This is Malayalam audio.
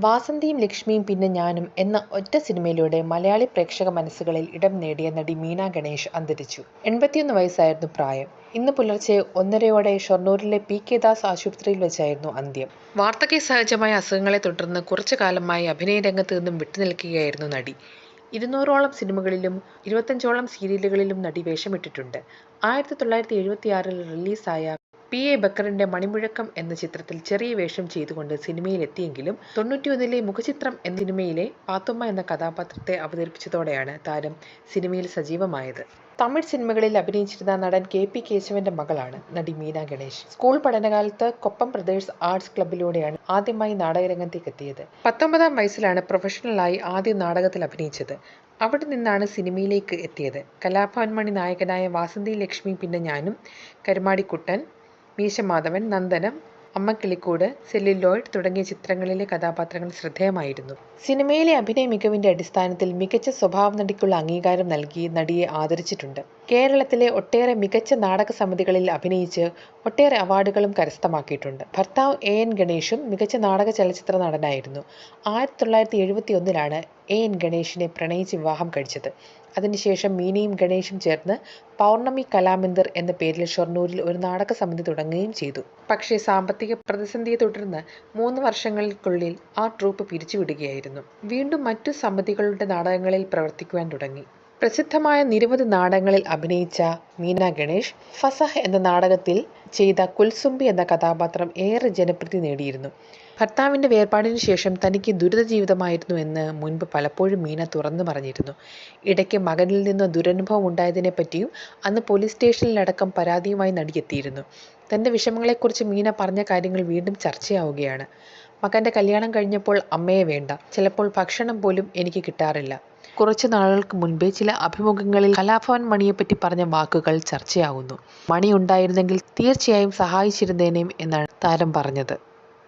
വാസന്തിയും ലക്ഷ്മിയും പിന്നെ ഞാനും എന്ന ഒറ്റ സിനിമയിലൂടെ മലയാളി പ്രേക്ഷക മനസ്സുകളിൽ ഇടം നേടിയ നടി മീന ഗണേഷ് അന്തരിച്ചു. എൺപത്തിയൊന്ന് വയസ്സായിരുന്നു പ്രായം. ഇന്ന് പുലർച്ചെ ഒന്നരയോടെ ഷൊർണൂരിലെ പി. കെ. ദാസ് ആശുപത്രിയിൽ വെച്ചായിരുന്നു അന്ത്യം. വാർദ്ധക്യസഹജമായ അസുഖങ്ങളെ തുടർന്ന് കുറച്ചു കാലമായി അഭിനയ രംഗത്ത് നിന്നും വിട്ടുനിൽക്കുകയായിരുന്നു നടി. ഇരുന്നൂറോളം സിനിമകളിലും ഇരുപത്തഞ്ചോളം സീരിയലുകളിലും നടി വേഷമിട്ടിട്ടുണ്ട്. ആയിരത്തി തൊള്ളായിരത്തി എഴുപത്തിയാറിൽ റിലീസായ പി. എ. ബക്കറിന്റെ മണിമുഴക്കം എന്ന ചിത്രത്തിൽ ചെറിയ വേഷം ചെയ്തുകൊണ്ട് സിനിമയിലെത്തിയെങ്കിലും തൊണ്ണൂറ്റിയൊന്നിലെ മുഖചിത്രം എന്ന സിനിമയിലെ പാത്തുമ്മ എന്ന കഥാപാത്രത്തെ അവതരിപ്പിച്ചതോടെയാണ് താരം സിനിമയിൽ സജീവമായത്. തമിഴ് സിനിമകളിൽ അഭിനയിച്ചിരുന്ന നടൻ കെ. പി. കേശവന്റെ മകളാണ് നടി മീന ഗണേഷ്. സ്കൂൾ പഠനകാലത്ത് കൊപ്പം ബ്രദേഴ്സ് ആർട്സ് ക്ലബിലൂടെയാണ് ആദ്യമായി നാടകരംഗത്തേക്കെത്തിയത്. പത്തൊമ്പതാം വയസ്സിലാണ് പ്രൊഫഷണലായി ആദ്യ നാടകത്തിൽ അഭിനയിച്ചത്. അവിടെ നിന്നാണ് സിനിമയിലേക്ക് എത്തിയത്. കലാഭവൻ മണി നായകനായ വാസന്തി ലക്ഷ്മി പിന്നെ ഞാനും, കരുമാടിക്കുട്ടൻ, മീശമാധവൻ, നന്ദനം, അമ്മക്കിളിക്കൂട്, സെല്ലിലോയിഡ് തുടങ്ങിയ ചിത്രങ്ങളിലെ കഥാപാത്രങ്ങൾ ശ്രദ്ധേയമായിരുന്നു. സിനിമയിലെ അഭിനയ മികവിന്റെ അടിസ്ഥാനത്തിൽ മികച്ച സ്വഭാവ നടിക്കുള്ള അംഗീകാരം നൽകി നടിയെ ആദരിച്ചിട്ടുണ്ട്. കേരളത്തിലെ ഒട്ടേറെ മികച്ച നാടക സമിതികളിൽ അഭിനയിച്ച് ഒട്ടേറെ അവാർഡുകളും കരസ്ഥമാക്കിയിട്ടുണ്ട്. ഭർത്താവ് എ. എൻ. ഗണേഷും മികച്ച നാടക ചലച്ചിത്ര നടനായിരുന്നു. ആയിരത്തി തൊള്ളായിരത്തി എഴുപത്തിയൊന്നിലാണ് എ. എൻ. ഗണേഷിനെ പ്രണയിച്ച് വിവാഹം കഴിച്ചത്. അതിനുശേഷം മീനയും ഗണേഷും ചേർന്ന് പൗർണമി കലാമന്ദിർ എന്ന പേരിൽ ഷൊർണൂരിൽ ഒരു നാടക സമിതി തുടങ്ങുകയും ചെയ്തു. പക്ഷേ സാമ്പത്തിക പ്രതിസന്ധിയെ തുടർന്ന് മൂന്ന് വർഷങ്ങൾക്കുള്ളിൽ ആ ട്രൂപ്പ് പിരിച്ചുവിടുകയായിരുന്നു. വീണ്ടും മറ്റു സമിതികളുടെ നാടകങ്ങളിൽ പ്രവർത്തിക്കുവാൻ തുടങ്ങി. പ്രസിദ്ധമായ നിരവധി നാടകങ്ങളിൽ അഭിനയിച്ച മീന ഗണേഷ് ഫസഹ് എന്ന നാടകത്തിൽ ചെയ്ത കുൽസുംബി എന്ന കഥാപാത്രം ഏറെ ജനപ്രീതി നേടിയിരുന്നു. ഭർത്താവിന്റെ വേർപാടിനു ശേഷം തനിക്ക് ദുരിതജീവിതമായിരുന്നു എന്ന് മുൻപ് പലപ്പോഴും മീന തുറന്നു പറഞ്ഞിരുന്നു. ഇടയ്ക്ക് മകനിൽ നിന്ന് ദുരനുഭവം ഉണ്ടായതിനെ പറ്റിയും അന്ന് പോലീസ് സ്റ്റേഷനിലടക്കം പരാതിയുമായി നടിയെത്തിയിരുന്നു തന്റെ വിഷമങ്ങളെക്കുറിച്ച് മീന പറഞ്ഞ കാര്യങ്ങൾ വീണ്ടും ചർച്ചയാവുകയാണ്. മകന്റെ കല്യാണം കഴിഞ്ഞപ്പോൾ അമ്മയെ വേണ്ട, ചിലപ്പോൾ ഭക്ഷണം പോലും എനിക്ക് കിട്ടാറില്ല. കുറച്ചു നാളുകൾക്ക് മുൻപേ ചില അഭിമുഖങ്ങളിൽ കലാഭവൻ മണിയെപ്പറ്റി പറഞ്ഞ വാക്കുകൾ ചർച്ചയാകുന്നു. മണി ഉണ്ടായിരുന്നെങ്കിൽ തീർച്ചയായും സഹായിച്ചിരുന്നേനെ എന്നാണ് താരം പറഞ്ഞത്.